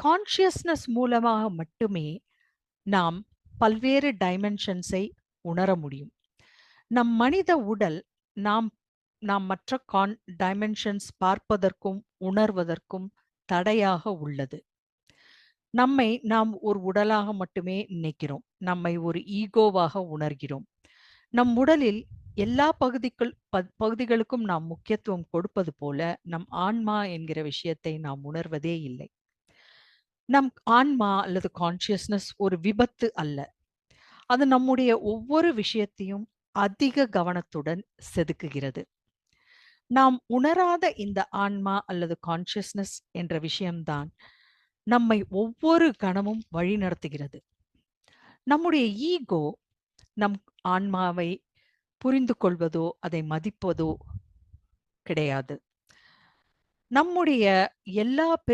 Consciousness மூலமாக மட்டுமே நாம் பல்வேறு டைமென்ஷன்ஸை உணர முடியும். நம் மனித உடல் நாம் நாம் மற்ற கான் டைமென்ஷன்ஸ் பார்ப்பதற்கும் உணர்வதற்கும் தடையாக உள்ளது. நம்மை நாம் ஒரு உடலாக மட்டுமே நினைக்கிறோம். நம்மை ஒரு ஈகோவாக உணர்கிறோம். நம் உடலில் எல்லா பகுதிக்குள் பகுதிகளுக்கும் நாம் முக்கியத்துவம் கொடுப்பது போல நம் ஆன்மா என்கிற விஷயத்தை நாம் உணர்வதே இல்லை. நம் ஆன்மா அல்லது கான்ஷியஸ்னஸ் ஒரு விபத்து அல்ல. அது நம்முடைய ஒவ்வொரு விஷயத்தையும் அதிக கவனத்துடன் செதுக்குகிறது. நாம் உணராத இந்த ஆன்மா அல்லது கான்ஷியஸ்னஸ் என்ற விஷயம்தான் நம்மை ஒவ்வொரு கணமும் வழிநடத்துகிறது. நம்முடைய ஈகோ நம் ஆன்மாவை புரிந்து கொள்வதோ அதை மதிப்பதோ கிடையாது. நம்முடைய எல்லா பிற